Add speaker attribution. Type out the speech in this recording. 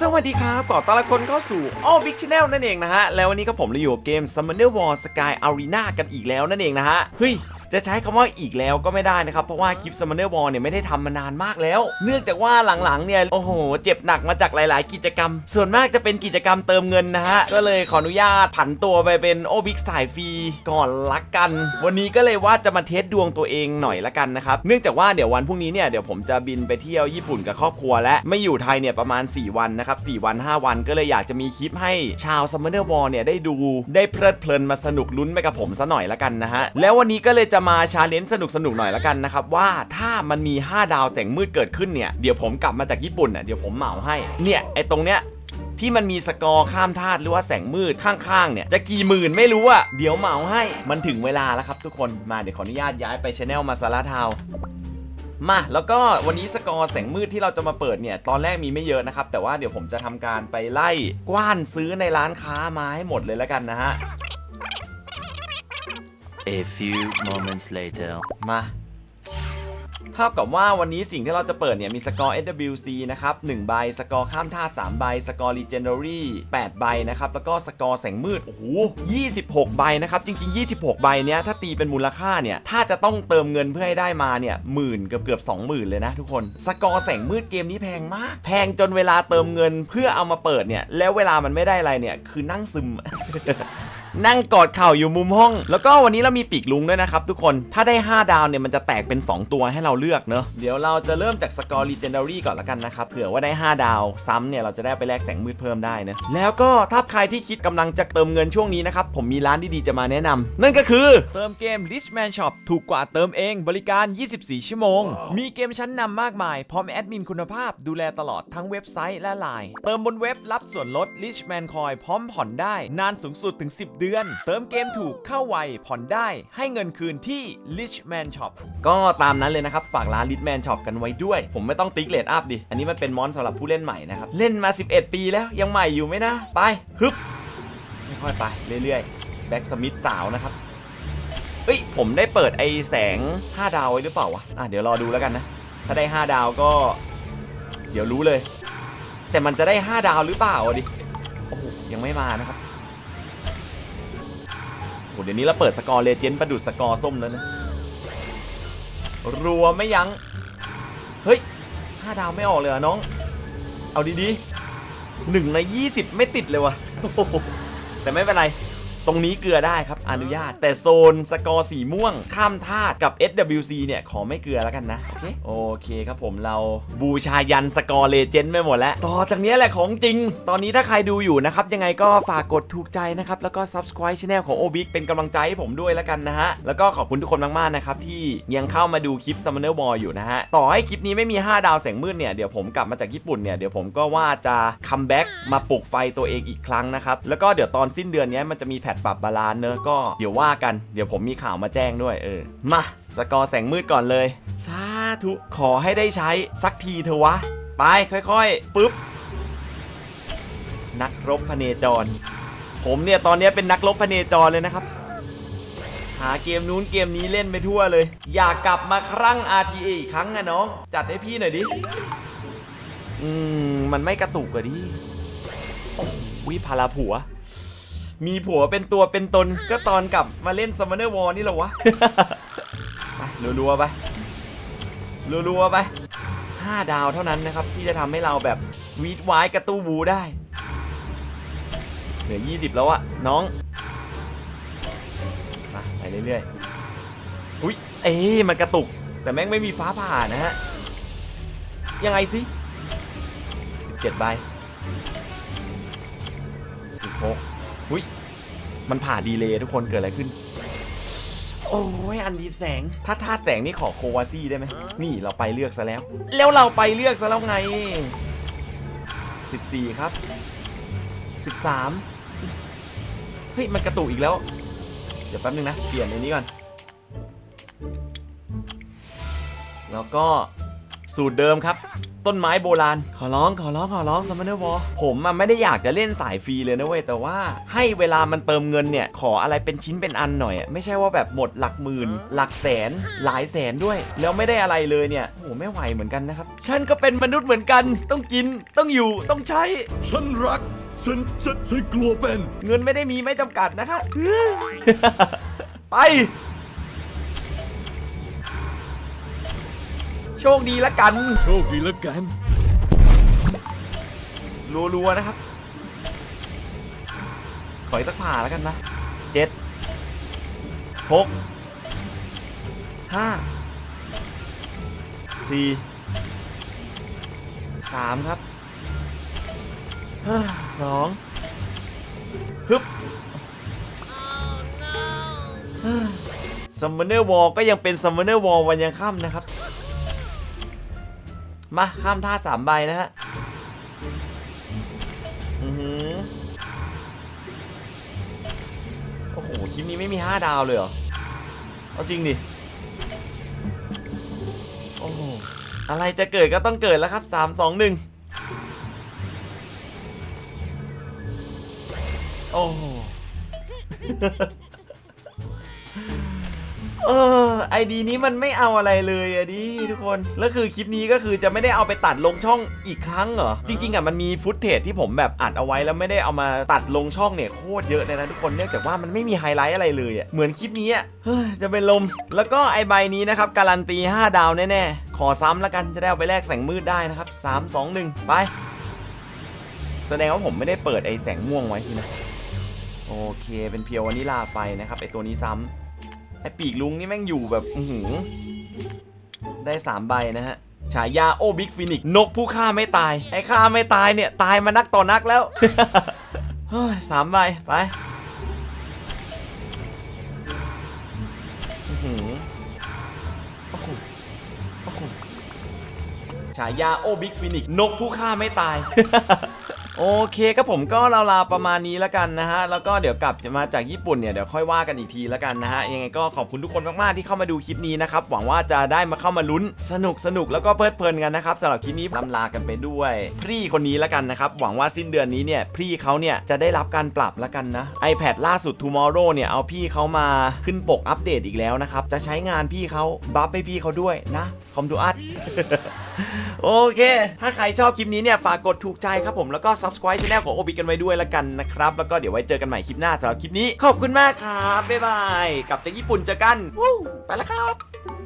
Speaker 1: สวัสดีครับขอต้อนรับคนเข้าสู่อ๋อบิ๊กชแนลนั่นเองนะฮะ แล้ววันนี้ก็ผมเลยอยู่กับเกม Summoner War Sky Arena กันอีกแล้วนั่นเองนะฮะ เฮ้ย จะใช้คำว่าอีกแล้วก็ไม่ได้นะครับ เพราะว่าคลิป Summoner War เนี่ยไม่ได้ทำมานานมากแล้ว เนื่องจากว่าหลังๆเนี่ยโอ้โห เจ็บหนักมาจากหลาย ๆ กิจกรรม ส่วนมากจะเป็นกิจกรรมเติมเงินนะฮะ ก็เลยขออนุญาตผันตัวไปเป็นโอบิกสายฟรีก่อนละกัน วันนี้ก็เลยว่าจะมาเทสดวงตัวเองหน่อยละกันนะครับ เนื่องจากว่าเดี๋ยววันพรุ่งนี้เนี่ยเดี๋ยวผมจะบินไปเที่ยวญี่ปุ่นกับครอบครัวและไม่อยู่ไทยเนี่ยประมาณ 4 วันนะครับ4วัน 5 วันก็เลยอยากจะมีคลิปให้ชาว Summoner War เนี่ยได้ดูได้เพลิดเพลินมาสนุกลุ้นไปกับผมซะหน่อยละกันนะฮะแล้ววันนี้ก็เลยจะมาชาเลนจ์สนุกสนุกๆหน่อยละกันนะครับว่าถ้ามันมี 5 ดาวแสงมืดเกิดขึ้นเนี่ยเดี๋ยวผมกลับมาจากญี่ปุ่นอะเดี๋ยวผมเหมาให้เนี่ยไอ้ตรงเนี้ยที่มันมีสกอร์ข้ามธาตุหรือว่าแสงมืดข้างๆเนี่ยจะกี่หมื่นไม่รู้อะเดี๋ยวเหมาให้มันถึงเวลาแล้วครับทุกคนมาเดี๋ยวขออนุญาตย้ายไปช anel มาซาลาทาวมาแล้วก็วันนี้สกอร์แสงมืดที่เราจะมาเปิดเนี่ย ตอนแรกมีไม่เยอะนะครับ แต่ว่าเดี๋ยวผมจะทำการไปไล่กว้านซื้อในร้านค้ามาให้หมดเลยแล้วกันนะฮะ
Speaker 2: A few moments later.
Speaker 1: มาเท่ากับว่าวันนี้สิ่งที่เราจะเปิดเนี่ย มีสกอร์ SWC นะครับ1ใบ สกอร์ข้ามธาตุ3ใบ สกอร์ Legendary 8 ใบนะครับ แล้วก็สกอร์แสงมืด โอ้โห 26 ใบนะครับ จริง ๆ 26 ใบเนี้ย ถ้าตีเป็นมูลค่าเนี่ย ถ้าจะต้องเติมเงินเพื่อให้ได้มาเนี่ยหมื่นเกือบเกือบ20,000เลยนะทุกคน สกอร์แสงมืดเกมนี้แพงมาก แพงจนเวลาเติมเงินเพื่อเอามาเปิดเนี่ย แล้วเวลามันไม่ได้อะไรเนี่ย คือนั่งซึม นั่งกอดเข่าอยู่มุมห้อง แล้วก็วันนี้เรามีปีกลุงด้วยนะครับทุกคน ถ้าได้ 5 ดาวเนี่ยมันจะแตกเป็น 2 ตัวให้เราเลือกเนอะเดี๋ยวเราจะเริ่มจากสกอร์ Legendary ก่อนละกันนะครับ เผื่อว่าได้ 5 ดาวซ้ำเนี่ยเราจะได้ไปแลกแสงมืดเพิ่มได้นะ แล้วก็ถ้าใครที่คิดกำลังจะเติมเงินช่วงนี้นะครับ ผมมีร้านดีๆจะมาแนะนำนั่นก็คือเติมเกม Richman Shop ถูกกว่าเติมเองบริการ 24 ชั่วโมง มีเกมชั้นนำมากมาย พร้อมแอดมินคุณภาพดูแลตลอดทั้งเว็บไซต์และไลน์เติมบนเว็บรับส่วนลด Richman Coin พร้อมผ่อนได้นานสูงสุดถึง 10เดือน เติมเกมถูกเข้าไวผ่อนได้ให้เงินคืนที่ Richman Shop ก็ตามนั้นเลยนะครับ ฝากร้าน Richman Shop กันไว้ด้วย ผมไม่ต้องติ๊กเลดอัพดิ อันนี้มันเป็นมอนสำหรับผู้เล่นใหม่นะครับ เล่นมา 11 ปีแล้วยังใหม่อยู่ไหมนะ ไปฮึบค่อยๆไปเรื่อยๆแบ็กสมิธสาวนะครับเอ้ยผมได้เปิดไอแสง 5 ดาวไว้หรือเปล่าวะอะเดี๋ยวรอดูแล้วกันนะ ถ้าได้ 5 ดาวก็ เดี๋ยวรู้เลย แต่มันจะได้ 5 ดาวหรือเปล่าอะดิโอ้โหยังไม่มานะครับ เดี๋ยวนี้เราเปิดสกอร์เลเจนด์ประดุดสกอร์ส้มแล้วนะ รัวไม่ยัง้ง เฮ้ย5ดาวไม่ออกเลยอะน้อง เอาดีๆหนึ่งใน20ไม่ติดเลยวะแต่ไม่เป็นไร รงนี้เกลือได้ครับอนุญาต แต่โซนสกอร์สีม่วง ข้ามธาตุกับ SWC เนี่ยขอไม่เกลือแล้วกันนะ โอเคโอเคครับผมเราบูชายันสกอร์เลเจนด์ไปหมดแล้ว ต่อจากนี้แหละของจริง ตอนนี้ถ้าใครดูอยู่นะครับ ยังไงก็ฝากกดถูกใจนะครับ แล้วก็ subscribe channel ของ Obic เป็นกำลังใจให้ผมด้วยแล้วกันนะฮะ แล้วก็ขอบคุณทุกคนมาก ๆ นะครับ ที่ยังเข้ามาดูคลิป Summoner War อยู่นะฮะ ต่อให้คลิปนี้ไม่มี 5 ดาวแสงมืดเนี่ยเดี๋ยวผมกลับมาจากญี่ปุ่นเนี่ยเดี๋ยวผมก็ว่าจะคัมแบ็กมาปลุกไฟตัวเองอีกครั้งนะครับแล้วก็เดี๋ยวตอนสิ้นเดือนเนี้ยมันจะมีแพทปรับบาลานซ์เนอะก็เดี๋ยวว่ากันเดี๋ยวผมมีข่าวมาแจ้งด้วยเออมาสกอร์แสงมืดก่อนเลยสาธุขอให้ได้ใช้สักทีเถอะวะ ไปค่อยๆปึ๊บนักรบพเนจร ผมเนี่ยตอนนี้เป็นนักรบพเนจรเลยนะครับ หาเกมนู้นเกมนี้เล่นไปทั่วเลย อยากกลับมาครั้ง RTA อีกครั้งนะน้อง จัดให้พี่หน่อยดิ อืม มันไม่กระตุกอะดิวิพาราผัว มีผัวเป็นตัวเป็นตนก็ตอนกลับมาเล่น Summoner War นี่เหรอวะ ไปรัวๆไปรัวๆไป 5 ดาวเท่านั้นนะครับ ที่จะทำให้เราแบบวีดไวายกระตู้บูได้เหลือ 20 แล้วอะน้องมาไปเรื่อยๆ อุ้ยเอ๊มันกระตุก แต่แม่งไม่มีฟ้าผ่านะฮะ ยังไงสิ17ใบ16 อุ้ยมันผ่าดีเลยทุกคนเกิดอะไรขึ้น โอ้ยอันดีแสง ถ้าธาตุแสงนี่ขอโควาซี่ได้ไหมนี่เราไปเลือกซะแล้ว แล้วเราไปเลือกซะแล้วไง 14 ครับ 13 เฮ้ย มันกระตุกอีกแล้ว เดี๋ยวแป๊บนึงนะ เปลี่ยนในนี้ก่อน แล้วก็สูตรเดิมครับ ต้นไม้โบราณ ขอร้องขอร้องขอร้องซัมเนอร์วอผมอะไม่ได้อยากจะเล่นสายฟรีเลยนะเว้ยแต่ว่าให้เวลามันเติมเงินเนี่ย ขออะไรเป็นชิ้นเป็นอันหน่อยอะไม่ใช่ว่าแบบหมดหลักหมื่น หลักแสนหลายแสนด้วย แล้วไม่ได้อะไรเลยเนี่ยโอ้โหไม่ไหวเหมือนกันนะครับ ฉันก็เป็นมนุษย์เหมือนกัน ต้องกินต้องอยู่ต้องใช้
Speaker 3: ฉันรัก ฉันฉันฉันกลัวเป็น
Speaker 1: เงินไม่ได้มีไม่จำกัดนะคะ ไป โชคดีละกัน
Speaker 3: โชคดีแล้วกัน
Speaker 1: รัวๆนะครับ ขออีกสักผ่าแล้วกันนะเจ็ดหกห้าสี่สามครับห้าสองฮึบซัมมอนเนอร์วอลก็ยังเป็นซัมมอนเนอร์วอลวันยังค่ำนะครับ มาข้ามท่าสามใบนะฮะอือหือโอ้โห คลิปนี้ไม่มี5ดาวเลยเหรอ เอาจริงดิ โอ้โห อะไรจะเกิดก็ต้องเกิดแล้วครับ3 2 1โอ้โห เออไอดีนี้มันไม่เอาอะไรเลยอะดิทุกคน แล้วคือคลิปนี้ก็คือจะไม่ได้เอาไปตัดลงช่องอีกครั้งเหรอ จริง ๆอะมันมีฟุตเทจที่ผมแบบอัดเอาไว้แล้วไม่ได้เอามาตัดลงช่องเนี่ยโคตรเยอะเลยนะทุกคนเนื่องจากว่ามันไม่มีไฮไลท์อะไรเลยอะเหมือนคลิปนี้อะเฮ้ยจะเป็นลม แล้วก็ไอใบนี้นะครับการันตี 5 ดาวแน่ๆขอซ้ำแล้วกันจะได้เอาไปแลกแสงมืดได้นะครับ3 2 1 ไป แสดงว่าผมไม่ได้เปิดไอแสงม่วงไว้ทีนะโอเค เป็นเพียววานิลาไฟนะครับไอตัวนี้ซ้ำ ไอปีกลุงนี่แม่งอยู่แบบอือหือได้สามใบนะฮะ ฉายาโอบิ๊กฟินิกนกผู้ฆ่าไม่ตาย ไอฆ่าไม่ตายเนี่ย ตายมานักต่อนักแล้วเฮ้ยสามใบไปหือโอ้โหโอ้โหฉายาโอบิ๊กฟินิกนกผู้ฆ่าไม่ตาย โอเคครับผมก็ราวๆประมาณนี้แล้วกันนะฮะ แล้วก็เดี๋ยวกลับจะมาจากญี่ปุ่นเนี่ยเดี๋ยวค่อยว่ากันอีกทีแล้วกันนะฮะ ยังไงก็ขอบคุณทุกคนมากๆที่เข้ามาดูคลิปนี้นะครับ หวังว่าจะได้มาเข้ามาลุ้นสนุกสนุกแล้วก็เพลิดเพลินกันนะครับสำหรับคลิปนี้ลำลากันไปด้วย พรี่คนนี้แล้วกันนะครับ หวังว่าสิ้นเดือนนี้เนี่ยพรี่เขาเนี่ยจะได้รับการปรับแล้วกันนะ iPad ล่าสุด Tomorrow เนี่ยเอาพี่เขามาขึ้นปกอัปเดตอีกแล้วนะครับจะใช้งานพี่เขาบัฟให้พี่เขาด้วยนะคอมดูอัด โอเค ถ้าใครชอบคลิปนี้เนี่ย ฝากกดถูกใจครับผม แล้วก็ subscribe channel ของโอบิกันไว้ด้วยละกันนะครับ แล้วก็เดี๋ยวไว้เจอกันใหม่คลิปหน้าสำหรับคลิปนี้ ขอบคุณมากครับ บ๊ายบาย กลับจากญี่ปุ่นเจอกันวู้ไปแล้วครับ